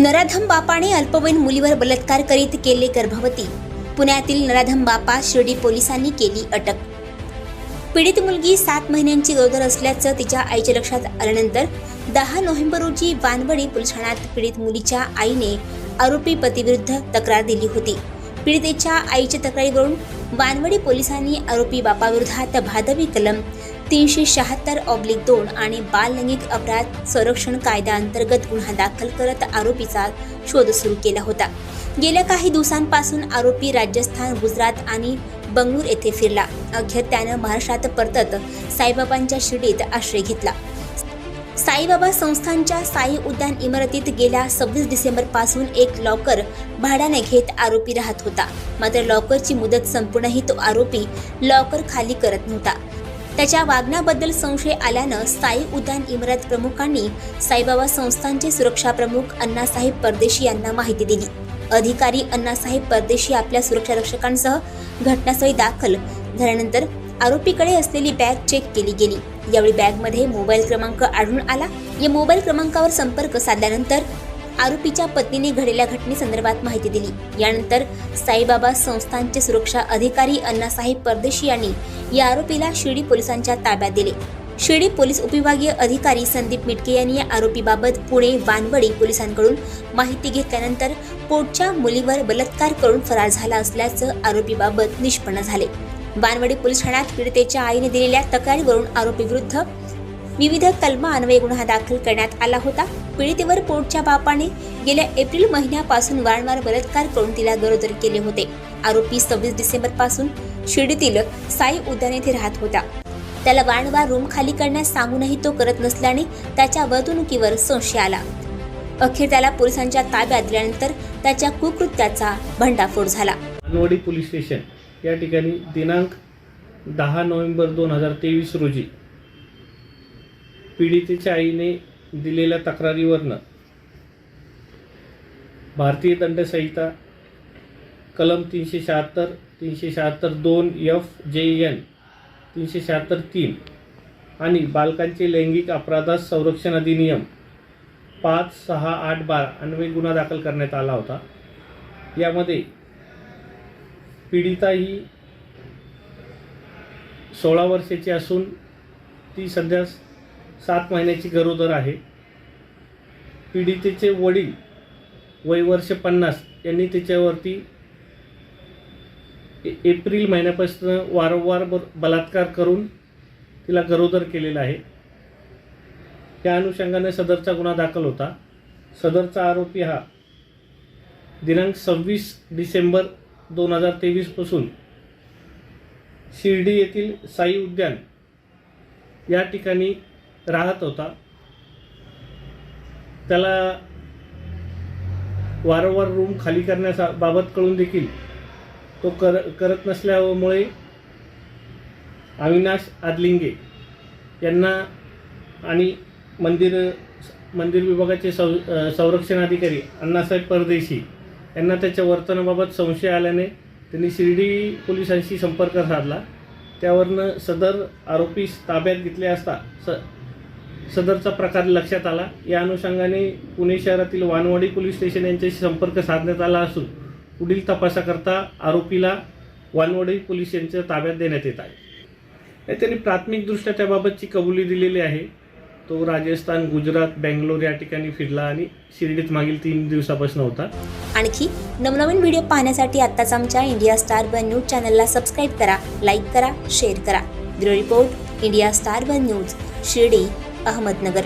नराधम बापाने अल्पवयीन मुलीवर बलात्कार करीत केले गर्भवती. पुण्यातील नराधम बापा शिर्डी पोलिसांनी केली अटक. पीडित मुलगी सात महिन्यांची गरोदर असल्याचं तिच्या आईच्या लक्षात आल्यानंतर दहा नोव्हेंबर रोजी वानवडी पोलीस ठाण्यात पीडित मुलीच्या आईने आरोपी पतीविरुद्ध तक्रार दिली होती. पीडितेच्या आईच्या तक्रारीवरून वानवडी पोलिसांनी आरोपी बापाविरोधात भादवी कलम तीनशे शहात्तर ऑब्लिक दोन आणि बाल लैंगिक अपराध संरक्षण कायद्याअंतर्गत गुन्हा दाखल करत आरोपीचा शोध सुरू केला होता. गेल्या काही दिवसांपासून आरोपी राजस्थान गुजरात आणि बंगळूर येथे फिरला. अखेर त्यानं महाराष्ट्रात परतत साईबाबांच्या शिर्डीत आश्रय घेतला. साईबाबा संस्थांच्या साई उद्यान इमारतीत गेल्या सव्वीस डिसेंबरपासून एक लॉकर भाड्याने घेत आरोपी राहत होता. मात्र लॉकरची मुदत संपूर्णही तो आरोपी लॉकर खाली करत नव्हता. त्याच्या वागण्याबद्दल संशय आल्यानं साई उद्यान इमारत प्रमुखांनी साईबाबा संस्थांचे सुरक्षा प्रमुख अण्णासाहेब परदेशी यांना माहिती दिली. अधिकारी अण्णासाहेब परदेशी आपल्या सुरक्षा रक्षकांसह घटनास्थळी दाखल. झाल्यानंतर आरोपीकडे असलेली बॅग चेक केली गेली. यावेळी बॅगमध्ये मोबाईल क्रमांक आढळून आला. या मोबाईल क्रमांकावर संपर्क साधल्यानंतर आरोपीच्या पत्नीने घडलेल्या घटनेसंदर्भात माहिती दिली. यानंतर साईबाबा संस्थांचे सुरक्षा अधिकारी अण्णासाहेब परदेशी यांनी या आरोपीला शिर्डी पोलिसांच्या ताब्यात दिले. शिर्डी पोलीस उपविभागीय अधिकारी संदीप मिटके यांनी या आरोपीबाबत पुणे वानवडी पोलिसांकडून माहिती घेतल्यानंतर पोटच्या मुलीवर बलात्कार करून फरार झाला असल्याचं आरोपीबाबत निष्पन्न झाले. वानवडी पोलीस ठाण्यात पीडितेच्या आईने दिलेल्या तक्रारीवरून आरोपीविरुद्ध विविध कलमा अन्वय गुन्हा दाखल करण्यात आला होता. पीडितेवर पोटच्या बापाने गेल्या एप्रिल महिन्यापासून वारंवार बलात्कार करून तिला गरोदर केले होते. आरोपी सव्वीस डिसेंबरपासून शिर्डीतील साई उद्यान येथे राहत होता. त्याला वारंवार रूम खाली करण्यास सांगूनही तो करत नसल्याने त्याच्या वर्तणुकीवर संशय आला. अखेर त्याला पोलिसांच्या ताब्यात दिल्यानंतर त्याच्या कुकृत्याचा भंडाफोड झाला. अनवडी पोलीस स्टेशन या ठिकाणी दिनांक दहा नोव्हेंबर दोन हजार तेवीस रोजी पीडितेच्या आईने दिलेल्या तक्रारीवरनं भारतीय दंडसंहिता कलम तीनशे शहात्तर तीनशे शहात्तर दोन एफ जे एन तीनशे शहात्तर तीन आणि बालकांचे लैंगिक अपराधास संरक्षण अधिनियम पाच सहा आठ बारा अन्वये गुन्हा दाखल करण्यात आला होता. यामध्ये पीडिता ही सोळा वर्षाची असून ती सध्या सात महिन्याची गरोदर आहे. पीडितेचे वडील वय वर्ष पन्नास यांनी तिच्यावरती ए- एप्रिल महिन्यापासून वारंवार ब बलात्कार करून तिला गरोदर केलेला आहे. त्या अनुषंगाने सदरचा गुन्हा दाखल होता. सदरचा आरोपी हा दिनांक सव्वीस डिसेंबर दोन हजार तेवीसपासून शिर्डी येथील साई उद्यान या ठिकाणी राहत होता. त्याला वारंवार रूम खाली करण्याबाबत कळून देखील तो कर करत नसल्यामुळे अविनाश आदलिंगे यांना आणि मंदिर मंदिर विभागाचे सौ संरक्षण अधिकारी अण्णासाहेब परदेशी यांना त्याच्या वर्तनाबाबत संशय आल्याने त्यांनी शिर्डी पोलिसांशी संपर्क साधला. त्यावरनं सदर आरोपीस ताब्यात घेतले असता स सदरचा प्रकार लक्षात आला. या अनुषंगाने पुणे शहरातील वानवाडी पोलीस स्टेशन यांच्याशी संपर्क साधण्यात आला असून पुढील तपासाकरता आरोपीला वानवाडी पोलीस यांच्या ताब्यात देण्यात येत आहे. त्यांनी प्राथमिकदृष्ट्या त्याबाबतची कबुली दिलेली आहे. तो राजस्थान गुजरात बेंगलोर या ठिकाणी फिरला आणि शिर्डीत मागील तीन दिवसापासून होता. आणखी नवनवीन व्हिडिओ पाहण्यासाठी आत्ताच आमच्या इंडिया स्टार वन न्यूज चॅनलला सबस्क्राईब करा लाईक करा शेअर करा. Bureau report India star one news Shirdi. Ahmednagar.